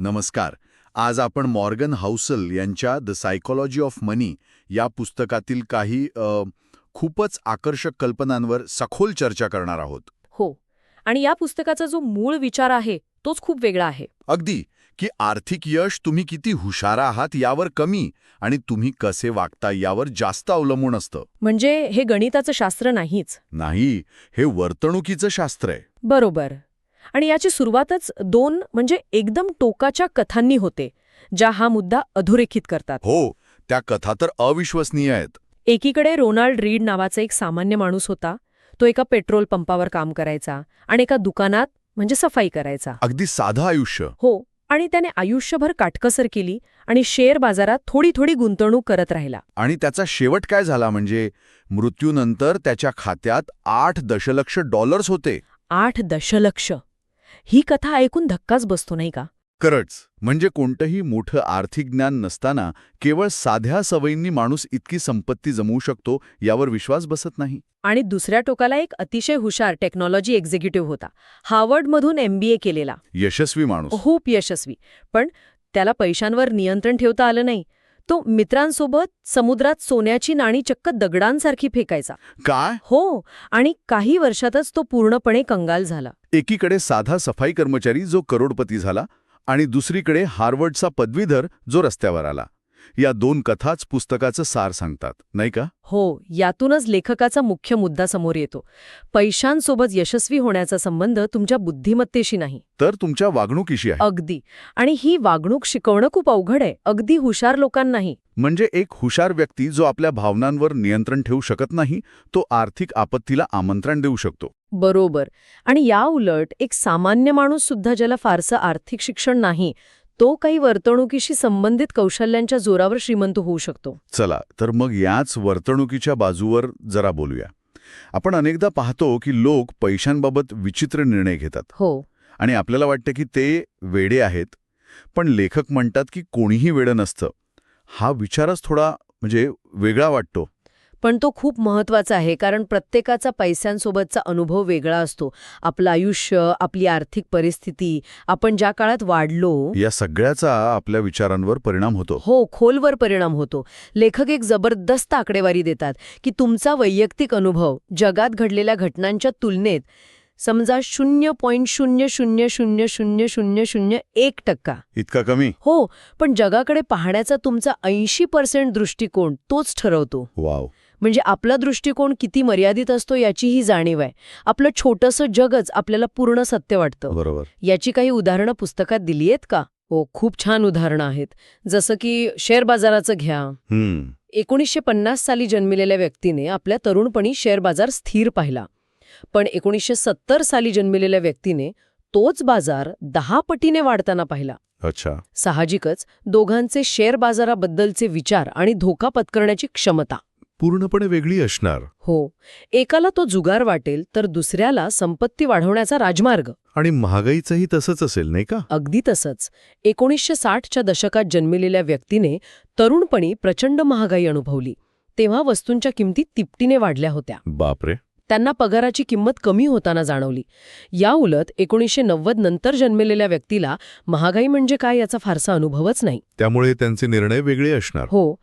नमस्कार. आज आपण मॉर्गन हाऊसल यांच्या द सायकोलॉजी ऑफ मनी या पुस्तकातील काही खूपच आकर्षक कल्पनांवर सखोल चर्चा करणार आहोत. हो. आणि या पुस्तकाचा जो मूळ विचार आहे तोच खूप वेगळा आहे. अगदी. की आर्थिक यश तुम्ही किती हुशार आहात यावर कमी आणि तुम्ही कसे वागता यावर जास्त अवलंबून असतं. म्हणजे हे गणिताचं शास्त्र नाहीच. नाही. हे वर्तणुकीचं शास्त्र आहे. बरोबर. आणि याची सुरुवातच दोन म्हणजे एकदम टोकाच्या कथांनी होते ज्या हा मुद्दा अधोरेखित करतात. हो त्या कथा तर अविश्वसनीय आहेत. एकीकडे रोनाल्ड रीड नावाचा एक सामान्य माणूस होता तो एका पेट्रोल पंपावर काम करायचा आणि एका दुकानात म्हणजे सफाई करायचा. अगदी साधं आयुष्य. हो आणि त्याने आयुष्यभर काटकसर केली आणि शेअर बाजारात थोडी थोडी गुंतवणूक करत राहिला. आणि त्याचा शेवट काय झाला म्हणजे मृत्यूनंतर त्याच्या खात्यात आठ दशलक्ष डॉलर्स होते. आठ दशलक्ष. ही कथा ऐकून धक्काच बसतो नाही का? खरंच. म्हणजे कोणतंही मोठं आर्थिक ज्ञान नसताना केवळ साध्या सवयींनी माणूस इतकी संपत्ती जमवू शकतो यावर विश्वास बसत नाही. आणि दुसऱ्या टोकाला एक अतिशय हुशार टेक्नॉलॉजी एक्झिक्युटिव्ह होता. हार्वर्डमधून एमबीए केलेला. यशस्वी माणूस. खूप यशस्वी. पण त्याला पैशांवर नियंत्रण ठेवता आलं नाही. तो मित्रांसोबत समुद्रात सोन्याची नाणी चक्क दगडांसारखी फेकायचा. काय? हो आणि काही वर्षातच तो पूर्णपणे कंगाल झाला. एकीकडे साधा सफाई कर्मचारी जो करोडपती झाला आणि दुसरीकडे हार्वर्डचा पदवीधर जो रस्त्यावर आला. या दोन कथाच पुस्तकाचं सार सांगतात नाही का? हो यातूनच लेखकाचा मुख्य मुद्दा समोर येतो. पैशांसोबत यशस्वी होण्याचा संबंध तुमच्या बुद्धिमत्तेशी नाही. तर तुमच्या वागणुकीशी आहे. अगदी. आणि ही वागणूक शिकवणं खूप अवघड आहे. अगदी हुशार लोकांनाही. म्हणजे एक हुशार व्यक्ती जो आपल्या भावनांवर नियंत्रण ठेवू शकत नाही तो आर्थिक आपत्तीला आमंत्रण देऊ शकतो. बरोबर. आणि या उलट एक सामान्य माणूस सुद्धा ज्याला फारसं आर्थिक शिक्षण नाही तो काही वर्तणुकीशी संबंधित कौशल्यांच्या जोरावर श्रीमंत होऊ शकतो. चला तर मग याच वर्तणुकीच्या बाजूवर जरा बोलूया. आपण अनेकदा पाहतो की लोक पैशांबाबत विचित्र निर्णय घेतात. हो. आणि आपल्याला वाटतं की ते वेडे आहेत पण लेखक म्हणतात की कोणीही वेडं नसतं. हा विचारच थोडा म्हणजे वेगळा वाटतो. पण तो खूप महत्त्वाचा आहे कारण प्रत्येकाचा पैशांसोबतचा अनुभव वेगळा असतो. आपलं आयुष्य आपली आर्थिक परिस्थिती आपण ज्या काळात वाढलो या सगळ्याचा आपल्या विचारांवर परिणाम होतो. हो खोलवर परिणाम होतो. लेखक एक जबरदस्त आकडेवारी देतात की तुमचा वैयक्तिक अनुभव जगात घडलेल्या घटनांच्या तुलनेत समजा शून्य पॉईंट शून्य शून्य शून्य शून्य शून्य शून्य एक टक्का. इतका कमी? हो पण जगाकडे पाहण्याचा तुमचा ऐंशी पर्सेंट दृष्टिकोन तोच ठरवतो. वाव. म्हणजे आपला दृष्टिकोन किती मर्यादित असतो याची ही जाणीव आहे. आपलं छोटंसं जगच आपल्याला पूर्ण सत्य वाटतं. बरोबर. याची काही उदाहरणं पुस्तकात दिली आहेत का? हो खूप छान उदाहरणं आहेत. जसं की शेअर बाजाराचं घ्या. एकोणीसशे पन्नास साली जन्मलेल्या व्यक्तीने आपल्या तरुणपणी शेअर बाजार स्थिर पाहिला. पण एकोणीसशे सत्तर साली जन्मलेल्या व्यक्तीने तोच बाजार दहा पटीने वाढताना पाहिला. अच्छा. साहजिकच दोघांचे शेअर बाजाराबद्दलचे विचार आणि धोका पत्करण्याची क्षमता. पूर्णपणे वेगळी असणार. हो. एकाला तो जुगार वाटेल तर दुसऱ्याला संपत्ती वाढवण्याचा राजमार्ग. आणि महागाईचंही तसंच असेल नाही का? अगदी तसंच. एकोणीसशे साठच्या दशकात जन्मलेल्या व्यक्तीने तरुणपणी प्रचंड महागाई अनुभवली. तेव्हा वस्तूंच्या किमती तिपटीने वाढल्या होत्या. बापरे. त्यांना पगाराची किंमत कमी होताना जाणवली. या उलट एकोणीसशे नव्वद नंतर जन्मलेल्या व्यक्तीला महागाई म्हणजे काय याचा फारसा अनुभवच नाही. त्यामुळे त्यांचे निर्णय वेगळे असणार. हो.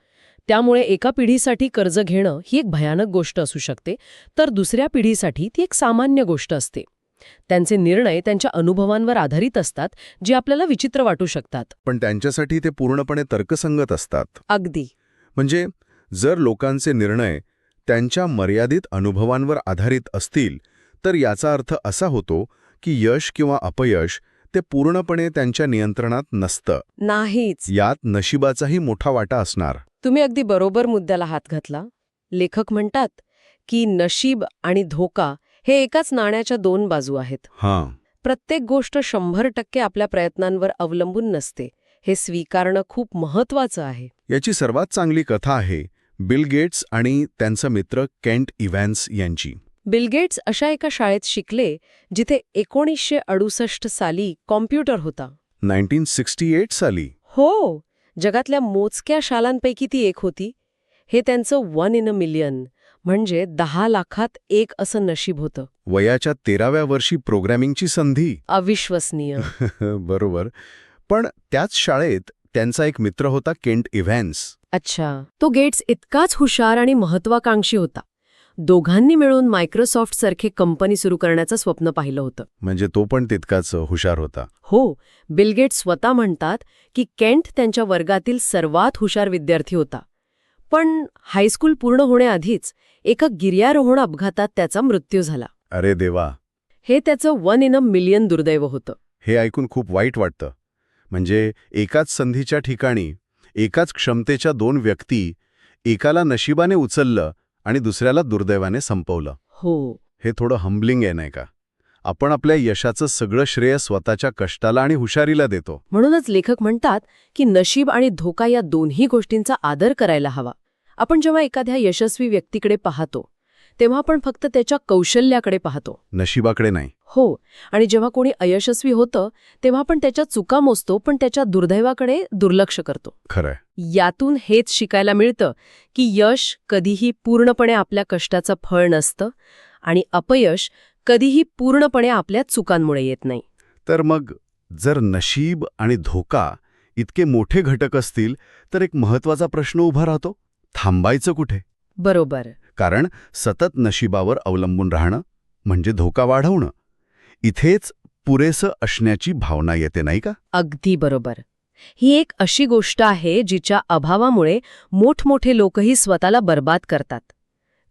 त्यामुळे एका पिढीसाठी कर्ज घेणं ही एक भयानक गोष्ट असू शकते तर दुसऱ्या पिढीसाठी ती एक सामान्य गोष्ट असते. त्यांचे निर्णय त्यांच्या अनुभवांवर आधारित असतात जे आपल्याला विचित्र वाटू शकतात. पण त्यांच्यासाठी ते पूर्णपणे तर्कसंगत असतात. अगदी. म्हणजे जर लोकांचे निर्णय त्यांच्या मर्यादित अनुभवांवर आधारित असतील तर याचा अर्थ असा होतो की यश किंवा अपयश ते पूर्णपणे त्यांच्या नियंत्रणात नसतं. नाहीच. यात नशिबाचाही मोठा वाटा असणार. तुम्ही अगदी बरोबर मुद्द्याला हात घातला. लेखक म्हणतात की नशीब आणि धोका हे एकाच नाण्याच्या दोन बाजू आहेत. हां. प्रत्येक गोष्ट शंभर टक्के आपल्या प्रयत्नांवर अवलंबून नसते. हे स्वीकारणं खूप महत्वाचं आहे. याची सर्वात चांगली कथा आहे बिल गेट्स आणि त्यांचा मित्र केंट इव्हॅन्स यांची. बिल गेट्स अशा एका शाळेत शिकले जिथे एकोणीसशे अडुसष्ट साली कॉम्प्युटर होता. नाईन्टीन सिक्स्टी एट साली. हो. जगातल्या मोजक्या शालांपैकी ती एक होती. हे त्यांचं वन इन अ मिलियन म्हणजे दहा लाखात एक असं नशीब होतं. वयाच्या तेराव्या वर्षी प्रोग्रॅमिंगची संधी? अविश्वसनीय. बरोबर. पण त्याच शाळेत त्यांचा एक मित्र होता केंट इव्हॅन्स. अच्छा. तो गेट्स इतकाच हुशार आणि महत्वाकांक्षी होता. दोघांनी मिळून मायक्रोसॉफ्ट सारखे कंपनी सुरू करण्याचं स्वप्न पाहिलं होतं. म्हणजे तो पण तितकाच हुशार होता. हो बिल गेट्स स्वतः म्हणतात की केंट त्यांच्या वर्गातील सर्वात हुशार विद्यार्थी होता. पण हायस्कूल पूर्ण होण्याआधीच एका गिर्यारोहण अपघातात त्याचा मृत्यू झाला. अरे देवा. हे त्याचं वन इन अ मिलियन दुर्दैव होतं. हे ऐकून खूप वाईट वाटतं. म्हणजे एकाच संधीच्या ठिकाणी एकाच क्षमतेच्या दोन व्यक्ती एकाला नशिबाने उचललं आणि दुसऱ्याला दुर्दैवाने संपवलं. हो. हे थोडं हंबलिंग आहे नाही का? आपण आपल्या यशाचं सगळं श्रेय स्वतःच्या कष्टाला आणि हुशारीला देतो. म्हणूनच लेखक म्हणतात की नशीब आणि धोका या दोन्ही गोष्टींचा आदर करायला हवा. आपण जेव्हा एखाद्या यशस्वी व्यक्तीकडे पाहतो तेव्हा आपण फक्त त्याच्या कौशल्याकडे पाहतो. नशिबाकडे नाही. हो आणि जेव्हा कोणी अयशस्वी होतं तेव्हा आपण त्याच्या चुका मोजतो पण त्याच्या दुर्दैवाकडे दुर्लक्ष करतो. खरंय. यातून हेच शिकायला मिळतं की यश कधीही पूर्णपणे आपल्या कष्टाचं फळ नसतं आणि अपयश कधीही पूर्णपणे आपल्या चुकांमुळे येत नाही. तर मग जर नशीब आणि धोका इतके मोठे घटक असतील तर एक महत्त्वाचा प्रश्न उभा राहतो. थांबायचं कुठे? बरोबर. कारण सतत नशिबावर अवलंबून राहणं म्हणजे धोका वाढवणं. इथेच पुरेसं असण्याची भावना येते नाही का? अगदी बरोबर. ही एक अशी गोष्ट आहे जिच्या अभावामुळे मोठमोठे लोकही स्वतःला बर्बाद करतात.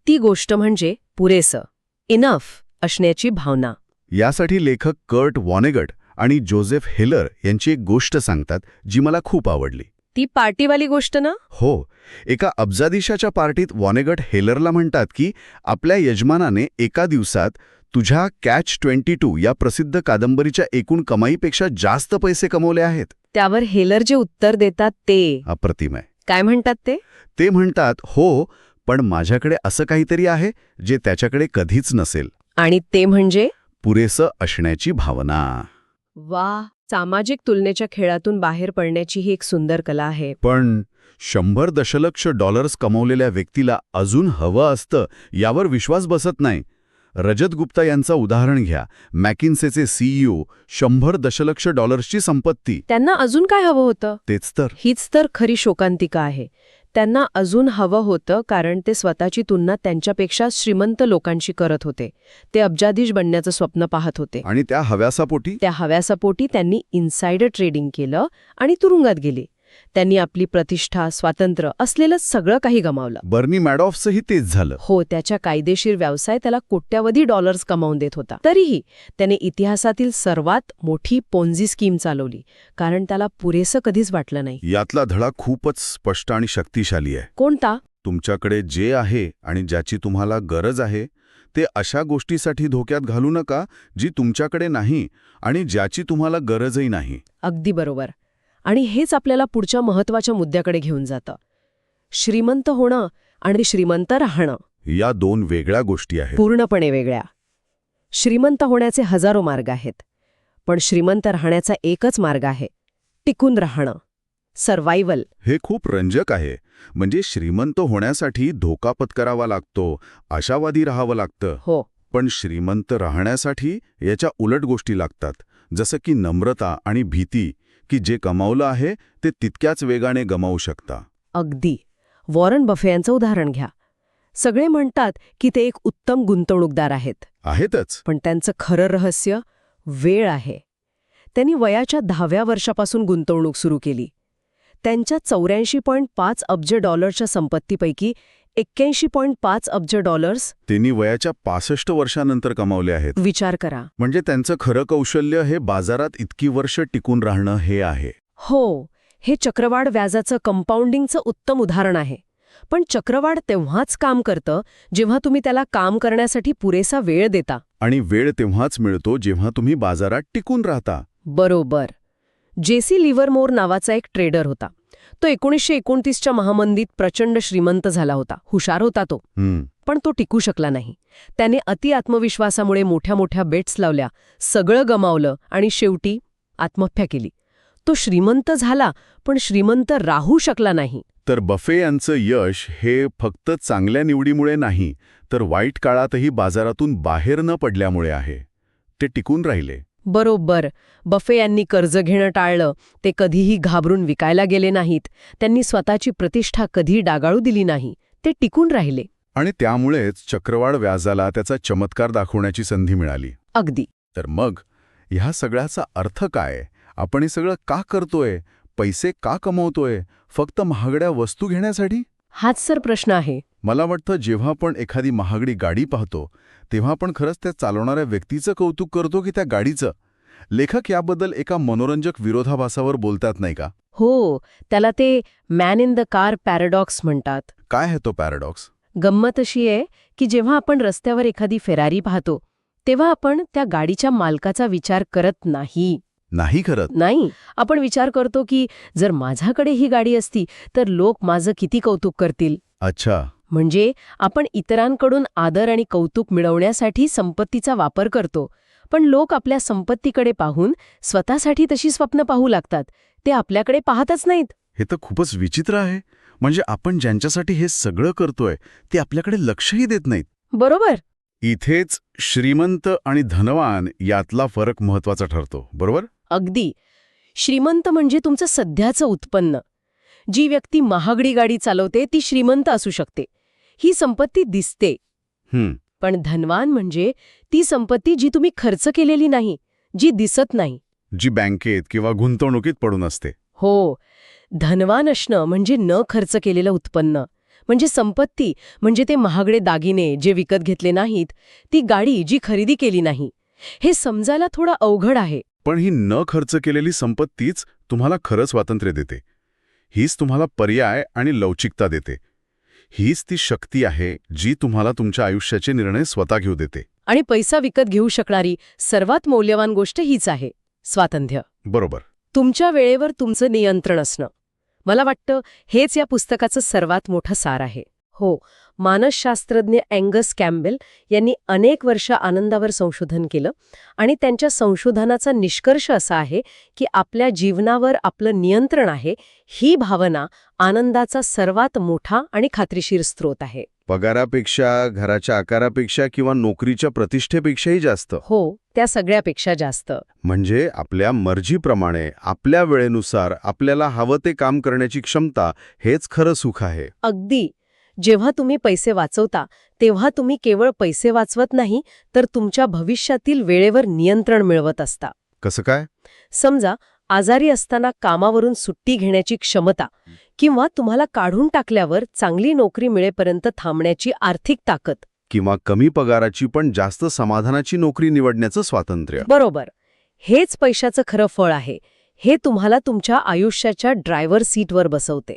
ती गोष्ट म्हणजे पुरेसं इनफ असण्याची भावना. यासाठी लेखक कर्ट वॉनेगट आणि जोझेफ हेलर यांची एक गोष्ट सांगतात जी मला खूप आवडली. ती पार्टीवाली गोष्ट ना? हो. एका अब्जादिशाच्या पार्टीत वॉनेगट हेलरला म्हणतात की आपल्या यजमानाने एका दिवसात तुझ्या कॅच ट्वेंटी टू या प्रसिद्ध कादंबरीच्या एकूण कमाईपेक्षा जास्त पैसे कमवले आहेत. त्यावर हेलर जे उत्तर देतात ते. अप्रतिम आहे. काय म्हणतात ते? ते म्हणतात हो पण माझ्याकडे असं काहीतरी आहे जे त्याच्याकडे कधीच नसेल. आणि ते म्हणजे? पुरेसं असण्याची भावना. वा. सामाजिक तुलनेच्या खेळातून बाहेर पडण्याची ही एक सुंदर कला आहे. पण शंभर दशलक्ष डॉलर्स कमवलेल्या व्यक्तीला अजून हवं असतं यावर विश्वास बसत नाही. रजत गुप्ता यांचं उदाहरण घ्या. मॅकिन्सेचे सीईओ शंभर दशलक्ष डॉलर्सची संपत्ती. त्यांना अजून काय हवं होतं? तेच तर. हीच तर खरी शोकांतिका आहे. त्यांना अजून हवं होतं कारण ते स्वतःची तुलना त्यांच्यापेक्षा श्रीमंत लोकांशी करत होते. ते अब्जाधीश बनण्याचं स्वप्न पाहत होते. आणि त्या हव्यासापोटी? त्या हव्यासापोटी त्यांनी इन्सायडर ट्रेडिंग केलं आणि तुरुंगात गेले. त्यांनी आपली प्रतिष्ठा स्वातंत्र्य असलेलं सगळं काही गमावलं. बर्नी मॅडॉफ्सही तेच झालं. हो त्याच्या कायदेशीर व्यवसाय त्याला कोट्यावधी डॉलर्स कमावून देत होता. तरीही त्याने इतिहासातील सर्वात मोठी पोन्झी स्कीम चालवली कारण त्याला पुरेसं कधीच वाटलं नाही. यातला धडा खूपच स्पष्ट आणि शक्तिशाली आहे. कोणता? तुमच्याकडे जे आहे आणि ज्याची तुम्हाला गरज आहे ते अशा गोष्टीसाठी धोक्यात घालू नका जी तुमच्याकडे नाही आणि ज्याची तुम्हाला गरजही नाही. अगदी बरोबर. आणि हेच आपल्याला पुढच्या महत्त्वाच्या मुद्द्याकडे घेऊन जातं. श्रीमंत होणं आणि श्रीमंत राहणं. या दोन वेगळ्या गोष्टी आहेत. पूर्णपणे वेगळ्या. श्रीमंत होण्याचे हजारो मार्ग आहेत. पण श्रीमंत राहण्याचा एकच मार्ग आहे. टिकून राहणं. सर्वायवल हे खूप रंजक आहे. म्हणजे श्रीमंत होण्यासाठी धोका पत्करावा लागतो आशावादी राहावं लागतं. हो. पण श्रीमंत राहण्यासाठी याच्या उलट गोष्टी लागतात. जसं की नम्रता आणि भीती की जे कमावलं आहे ते तितक्याच वेगाने गमावू शकता. अगदी. वॉरन बफे यांचं उदाहरण घ्या. सगळे म्हणतात की ते एक उत्तम गुंतवणूकदार आहेत. आहेतच. पण त्यांचं खरं रहस्य वेळ आहे. त्यांनी वयाच्या दहाव्या वर्षापासून गुंतवणूक सुरू केली. त्यांच्या चौऱ्याऐंशी पॉईंट पाच अब्ज डॉलरच्या संपत्तीपैकी एक्क्याऐंशी पॉईंट पाच अब्ज डॉलर्स त्यांनी वयाच्या पासष्ट वर्षानंतर कमावले आहेत. विचार करा. म्हणजे त्यांचं खरं कौशल्य हे बाजारात इतकी वर्ष टिकून राहणं हे आहे. हो हे चक्रवाढ व्याजाचं कंपाऊंडिंगचं उत्तम उदाहरण आहे. पण चक्रवाढ तेव्हाच काम करतं जेव्हा तुम्ही त्याला काम करण्यासाठी पुरेसा वेळ देता. आणि वेळ तेव्हाच मिळतो जेव्हा तुम्ही बाजारात टिकून राहता. बरोबर. जेसी लिव्हरमोर नावाचा एक ट्रेडर होता. तो एकोणीसशे एकोणतीसच्या महामंदीत प्रचंड श्रीमंत झाला होता. हुशार होता तो. पण तो टिकू शकला नाही. त्याने अति आत्मविश्वासामुळे मोठ्या मोठ्या बेट्स लावल्या सगळं गमावलं आणि शेवटी आत्महत्या केली. तो श्रीमंत झाला पण श्रीमंत राहू शकला नाही. तर बफे यांचं यश हे फक्त चांगल्या निवडीमुळे नाही तर वाईट काळातही बाजारातून बाहेर न पडल्यामुळे आहे. ते टिकून राहिले. बरोबर. बफे यांनी कर्ज घेणं टाळलं. ते कधीही घाबरून विकायला गेले नाहीत. त्यांनी स्वतःची प्रतिष्ठा कधी डागाळू दिली नाही. ते टिकून राहिले. आणि त्यामुळेच चक्रवाढ व्याजाला त्याचा चमत्कार दाखवण्याची संधी मिळाली. अगदी. तर मग ह्या सगळ्याचा अर्थ काय? आपण हे सगळं का करतोय? पैसे का कमवतोय? फक्त महागड्या वस्तू घेण्यासाठी? हाच सर प्रश्न आहे. मला वाटतं जेव्हा आपण एखादी महागडी गाडी पाहतो तेव्हा आपण खरंच त्या चालवणाऱ्या व्यक्तीचं कौतुक करतो की त्या गाडीचं? लेखक याबद्दल एका मनोरंजक विरोधाभासावर बोलतात नाही का? हो त्याला ते man in the car paradox म्हणतात. काय आहे तो पॅराडॉक्स गंमत अशी आहे की जेव्हा आपण रस्त्यावर एखादी फेरारी पाहतो तेव्हा आपण त्या गाडीच्या मालकाचा विचार करत नाही. नाही करत. नाही. आपण विचार करतो की जर माझ्याकडे ही गाडी असती तर लोक माझं किती कौतुक करतील? अच्छा. म्हणजे आपण इतरांकडून आदर आणि कौतुक मिळवण्यासाठी संपत्तीचा वापर करतो. पण लोक आपल्या संपत्तीकडे पाहून स्वतःसाठी तशी स्वप्न पाहू लागतात. ते आपल्याकडे पाहतच नाहीत. हे तर खूपच विचित्र आहे. म्हणजे आपण ज्यांच्यासाठी हे सगळं करतोय ते आपल्याकडे लक्षही देत नाहीत. बरोबर. इथेच श्रीमंत आणि धनवान यातला फरक महत्त्वाचा ठरतो बरोबर? अगदी. श्रीमंत म्हणजे तुमचं सध्याचं उत्पन्न. जी व्यक्ती महागडी गाडी चालवते ती श्रीमंत असू शकते. ही संपत्ती दिसते. पण धनवान म्हणजे ती संपत्ती जी तुम्ही खर्च केलेली नाही जी दिसत नाही. जी बँकेत किंवा गुंतवणुकीत पडून असते. हो. धनवान असणं म्हणजे न खर्च केलेलं उत्पन्न. म्हणजे संपत्ती म्हणजे ते महागडे दागिने जे विकत घेतले नाहीत ती गाडी जी खरेदी केली नाही. हे समजायला थोडं अवघड आहे. पण ही न खर्च केलेली संपत्तीच तुम्हाला खरं स्वातंत्र्य देते. हीच तुम्हाला पर्याय आणि लवचिकता देते. हीच ती शक्ती आहे जी तुम्हाला तुमच्या आयुष्याचे निर्णय स्वतः घेऊ देते. आणि पैसा विकत घेऊ शकणारी सर्वात मौल्यवान गोष्ट हीच आहे स्वातंत्र्य. बरोबर. तुमच्या वेळेवर तुमचं नियंत्रण असणं. मला वाटतं हेच या पुस्तकाचं सर्वात मोठं सार आहे. हो मानसशास्त्रज्ञ अँगस कॅम्बेल यांनी अनेक वर्ष आनंदावर संशोधन केलं आणि त्यांच्या संशोधनाचा निष्कर्ष असा आहे की आपल्या जीवनावर आपलं नियंत्रण आहे ही भावना आनंदाचा सर्वात मोठा आणि खात्रीशीर स्रोत आहे. पगारापेक्षा घराच्या आकारापेक्षा किंवा नोकरीच्या प्रतिष्ठेपेक्षाही जास्त. हो त्या सगळ्यापेक्षा जास्त. म्हणजे आपल्या मर्जीप्रमाणे आपल्या वेळेनुसार आपल्याला हवं ते काम करण्याची क्षमता हेच खरं सुख आहे. अगदी. जेव्हा तुम्ही पैसे वाचवता तेव्हा तुम्ही केवळ पैसे वाचवत नाही तर तुमच्या भविष्यातील वेळेवर नियंत्रण मिळवत असता. कसं काय? समजा आजारी असताना कामावरून सुट्टी घेण्याची क्षमता किंवा तुम्हाला काढून टाकल्यावर चांगली नोकरी मिळेपर्यंत थांबण्याची आर्थिक ताकद. किंवा कमी पगाराची पण जास्त समाधानाची नोकरी निवडण्याचं स्वातंत्र्य. बरोबर. हेच पैशाचं खरं फळ आहे. हे तुम्हाला तुमच्या आयुष्याच्या ड्रायव्हर सीटवर बसवते.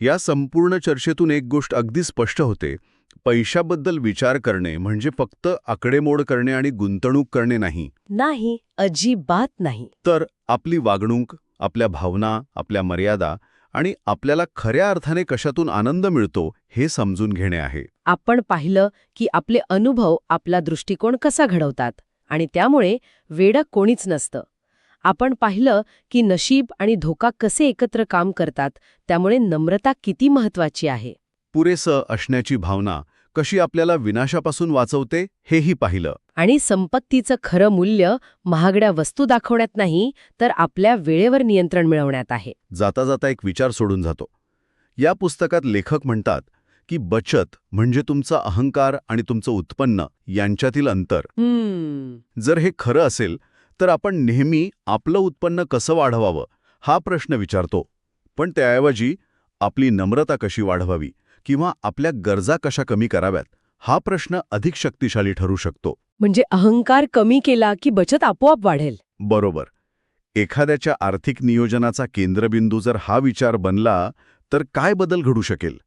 या संपूर्ण चर्चेतून एक गोष्ट अगदी स्पष्ट होते. पैशाबद्दल विचार करणे म्हणजे फक्त आकडेमोड करणे आणि गुंतवणूक करणे नाही. नाही अजिबात नाही. तर आपली वागणूक आपल्या भावना आपल्या मर्यादा आणि आपल्याला खऱ्या अर्थाने कशातून आनंद मिळतो हे समजून घेणे आहे. आपण पाहिलं की आपले अनुभव आपला दृष्टिकोन कसा घडवतात आणि त्यामुळे वेडं कोणीच नसतं. आपण पाहिलं की नशीब आणि धोका कसे एकत्र काम करतात त्यामुळे नम्रता किती महत्वाची आहे. पुरेसं असण्याची भावना कशी आपल्याला विनाशापासून वाचवते हेही पाहिलं. आणि संपत्तीचं खरं मूल्य महागड्या वस्तू दाखवण्यात नाही तर आपल्या वेळेवर नियंत्रण मिळवण्यात आहे. जाता जाता एक विचार सोडून जातो. या पुस्तकात लेखक म्हणतात की बचत म्हणजे तुमचा अहंकार आणि तुमचं उत्पन्न यांच्यातील अंतर. जर हे खरं असेल तर आपण नेहमी आपलं उत्पन्न कसं वाढवावं हा प्रश्न विचारतो. पण त्याऐवजी आपली नम्रता कशी वाढवावी? किंवा आपल्या गरजा कशा कमी कराव्यात हा प्रश्न अधिक शक्तिशाली ठरू शकतो. म्हणजे अहंकार कमी केला की बचत आपोआप वाढेल? बरोबर. एखाद्याच्या आर्थिक नियोजनाचा केंद्रबिंदू जर हा विचार बनला तर काय बदल घडू शकेल?